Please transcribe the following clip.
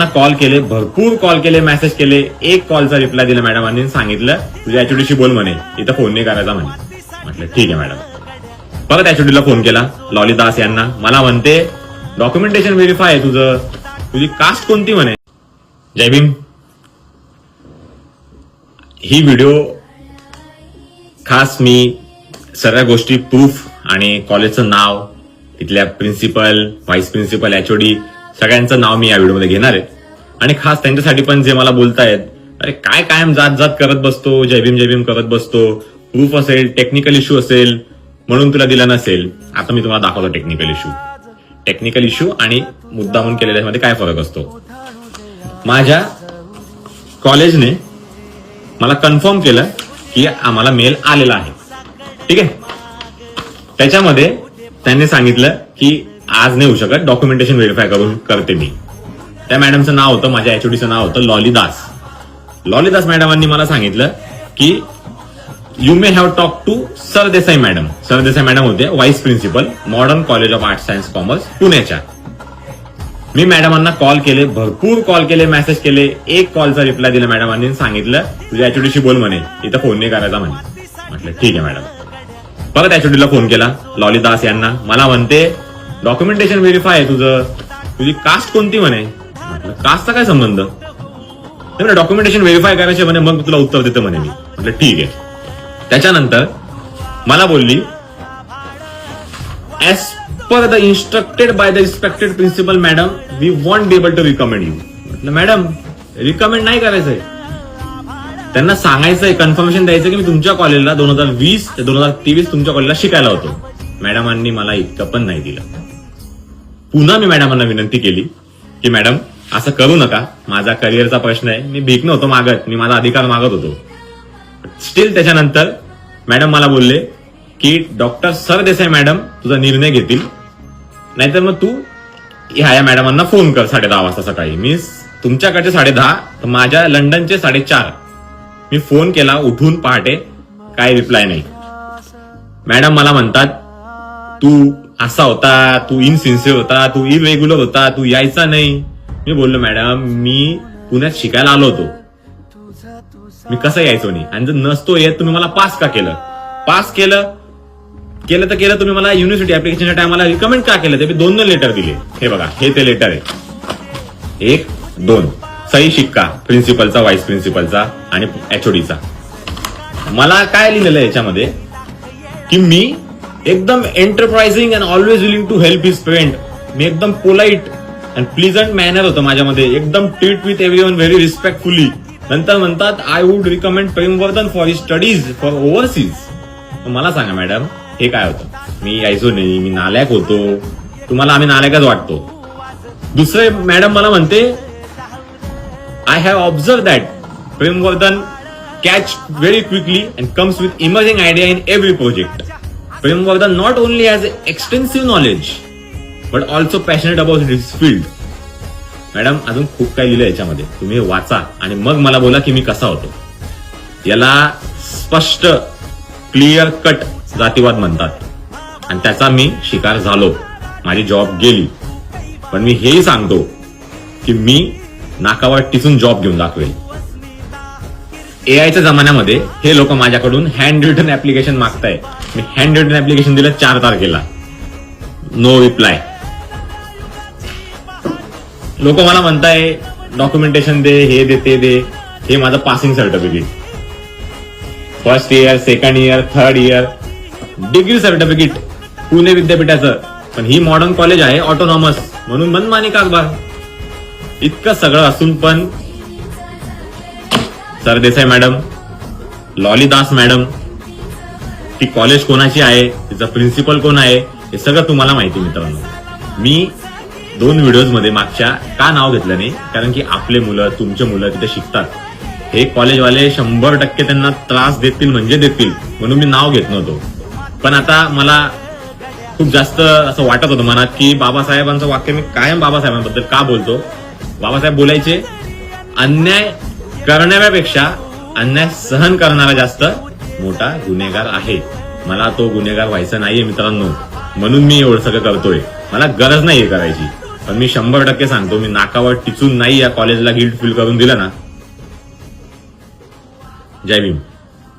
मॅडमांना कॉल केले भरपूर कॉल केले मेसेज केले. एक कॉलचा रिप्लाय दिला मॅडमांनी आणि सांगितलं तुझ्या एचओडीशी बोल म्हणे. इथं फोन नाही करायचा म्हणे. म्हटलं ठीक आहे मॅडम परत एचओडीला फोन केला लॉली दास यांना. मला म्हणते डॉक्युमेंटेशन व्हेरीफाय आहे तुझं. तुझी कास्ट कोणती म्हणे? जय भीम. ही व्हिडिओ खास मी सगळ्या गोष्टी प्रूफ आणि कॉलेजचं नाव तिथल्या प्रिन्सिपल व्हाईस प्रिन्सिपल एचओडी सगळ्यांचं नाव मी या व्हिडिओमध्ये घेणार आहे. आणि खास त्यांच्यासाठी पण जे मला बोलतायत अरे काय कायम जात जात करत बसतो जयभीम जयभीम करत बसतो प्रूफ असेल टेक्निकल इश्यू असेल म्हणून तुला दिला नसेल. आता मी तुम्हाला दाखवतो टेक्निकल इश्यू टेक्निकल इश्यू आणि मुद्दा म्हणून केलेल्या मध्ये काय फरक असतो. माझ्या कॉलेजने मला कन्फर्म केलं की आम्हाला मेल आलेला आहे. ठीक आहे? त्याच्यामध्ये त्यांनी सांगितलं की आज नाही होऊ शकत. डॉक्युमेंटेशन व्हेरीफाय करून करते मी. त्या मॅडमचं नाव होतं माझ्या एचओडीचं नाव होतं लॉलीदास लॉलीदास मॅडमांनी मला सांगितलं की you may have talk to Sardesai madam Sardesai madam होते vice principal modern college of arts science commerce पुण्याच्या मी मॅडमांना कॉल केले भरपूर कॉल केले मेसेज केले. एक कॉलचा रिप्लाय दिला मॅडमांनी सांगितलं तुझ्या एचओडीशी बोल म्हणे इथं फोन नाही करायचा म्हणे. म्हटलं ठीक आहे मॅडम परत एचओडीला फोन केला लॉलीदास यांना. मला म्हणते डॉक्युमेंटेशन व्हेरीफाय आहे तुझं. तुझी कास्ट कोणती म्हणे? म्हटलं कास्टचा काय संबंध? डॉक्युमेंटेशन व्हेरीफाय करायचे म्हणे मग तुला उत्तर देतं म्हणे मी. म्हटलं ठीक आहे. त्याच्यानंतर मला बोलली as per the instructed by the respected principal madam we won't be able to recommend you म्हटलं मॅडम रिकमेंड नाही करायचंय. त्यांना सांगायचंय कन्फर्मेशन द्यायचं की मी तुमच्या कॉलेजला दोन हजार वीस ते दोन हजार तेवीस तुमच्या कॉलेजला शिकायला होतो. मॅडमांनी मला इतकं पण नाही दिलं. पुन्हा मी मॅडमांना विनंती केली की मॅडम असं करू नका. माझा करिअरचा प्रश्न आहे. मी भीक नव्हतो मागत. मी माझा अधिकार मागत होतो. स्टील त्याच्यानंतर मॅडम मला बोलले की डॉक्टर सरदेसाई मॅडम तुझा निर्णय घेतील. नाहीतर मग तू ह्या या मॅडमांना फोन कर साडे दहा वाजता सकाळी. मी तुमच्याकडचे साडे दहा तर माझ्या लंडनचे साडेचार. मी फोन केला उठून पहाटे काय रिप्लाय नाही. मॅडम मला म्हणतात तू असा होता तू इनसिन्सिअर होता तू इरेग्युलर होता तू यायचा नाही. मी बोललो मॅडम मी पुण्यात शिकायला आलो होतो. मी कसं यायचो नाही? आणि जर नसतो येत तुम्ही मला पास का केलं? पास केलं केलं तर केलं तुम्ही मला युनिव्हर्सिटी ऍप्लिकेशनच्या टायमाला रिकमेंड का केलं? ते मी दोन दोन लेटर दिले. हे बघा हे ते लेटर आहे. एक दोन. सही शिक्का प्रिन्सिपलचा व्हाईस प्रिन्सिपलचा आणि एचओडीचा मला काय लिहिलेलं याच्यामध्ये? की मी एकदम enterprising and always willing to help his friend मी एकदम पोलाईट अँड प्लिझंट मॅनर होतं माझ्यामध्ये. एकदम treat with everyone very respectfully नंतर म्हणतात I would recommend Premvardhan for his studies for overseas मला सांगा मॅडम हे काय होतं? मी यायचो नाही मी नालायक होतो. तुम्हाला आम्ही नालायकच वाटतो. दुसरे मॅडम मला म्हणते I have observe that Premvardhan catch very quickly and comes with emerging idea in every project Premvardhan not only has extensive knowledge but also passionate about his field madam अजून खूप काही लिहिलं याच्यामध्ये. तुम्ही वाचा आणि मग मला बोला की मी कसा होतो. याला स्पष्ट क्लिअर कट जातीवाद म्हणतात. आणि त्याचा मी शिकार झालो. माझी जॉब गेली. पण मी हेही सांगतो की मी नाकावर टिचून जॉब घेऊन दाखवेल. एआयच्या जमान्यामध्ये हे लोक माझ्याकडून हँड रिटन ऍप्लिकेशन मागताय मी हँड रिटन ऍप्लिकेशन दिलं चार तारखेला नो रिप्लाय लोक मला म्हणताय डॉक्युमेंटेशन दे हे दे ते दे. हे माझं passing certificate first year second year third year degree certificate Pune विद्यापीठाचं. पण ही मॉडर्न कॉलेज आहे ऑटोनॉमस म्हणून मनमानी कारभार इतकं सगळं असून पण सरदेसाई मॅडम लॉलीदास मॅडम ती कॉलेज कोणाची आहे तिचा प्रिन्सिपल कोण आहे हे सगळं तुम्हाला माहिती मित्रांनो. मी दोन व्हिडिओजमध्ये मागच्या का नाव घेतलं नाही कारण की आपले मुलं तुमचे मुलं तिथे शिकतात. हे कॉलेजवाले शंभर टक्के त्यांना त्रास देतील म्हणजे देतील म्हणून मी नाव घेत नव्हतो. पण आता मला खूप जास्त असं वाटत होतं मनात की बाबासाहेबांचं वाक्य मी कायम बाबासाहेबांबद्दल का बोलतो? बाबासाहेब बोलायचे अन्याय करणाऱ्यापेक्षा अन्याय सहन करणारा जास्त मोठा गुन्हेगार आहे. मला तो गुन्हेगार व्हायचा नाहीये मित्रांनो. म्हणून मी एवढं सगळं करतोय. मला गरज नाहीये करायची. पण मी शंभर टक्के सांगतो मी नाकावर टिचून नाही या कॉलेजला गिल्ट फील करून दिलं ना. जय भीम.